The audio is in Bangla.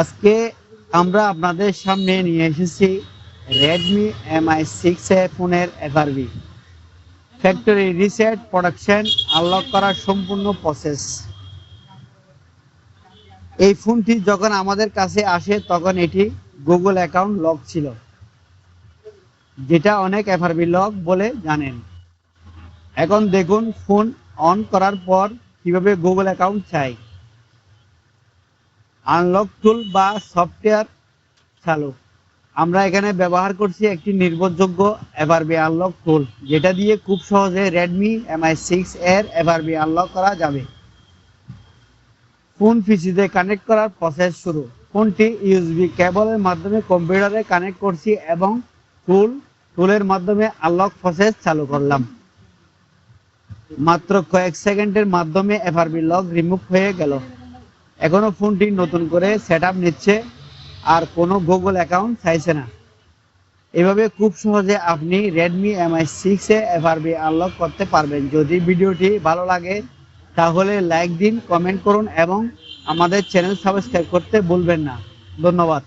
আজকে আমরা আপনাদের সামনে নিয়ে এসেছি রেডমি এমআই সিক্স এ ফোনের FRB factory reset production unlock করার সম্পূর্ণ প্রসেস এই ফোনটি যখন আমাদের কাছে আসে, তখন এটি গুগল অ্যাকাউন্ট লক ছিল। যেটা অনেক এফআরবি লক বলে জানেন। এখন দেখুন, ফোন অন করার পর কীভাবে গুগল অ্যাকাউন্ট চাই। আনলক টুল বা সফটওয়্যার চালু। আমরা এখানে ব্যবহার করছি একটি নির্ভরযোগ্য এভারবি আনলক টুল যেটা দিয়ে খুব সহজে রেডমি এমআই সিক্স এর এভারবি আনলক করা যাবে। ফোন পিসিতে কানেক্ট করার প্রসেস শুরু। ফোনটি ইউএসবি কেবলের মাধ্যমে কম্পিউটারে কানেক্ট করছি এবং টুল টুলের মাধ্যমে আনলক প্রসেস চালু করলাম। মাত্র কয়েক সেকেন্ডের মাধ্যমে এফআরবি লক রিমুভ হয়ে গেল। এখনও ফোনটি নতুন করে সেট নিচ্ছে আর কোনো গুগল অ্যাকাউন্ট চাইছে না। এভাবে খুব সহজে আপনি Redmi MI six A FRB unlock করতে পারবেন। যদি ভিডিওটি ভালো লাগে, তাহলে লাইক দিন কমেন্ট করুন এবং আমাদের চ্যানেল সাবস্ক্রাইব করতে ভুলবেন না। ধন্যবাদ।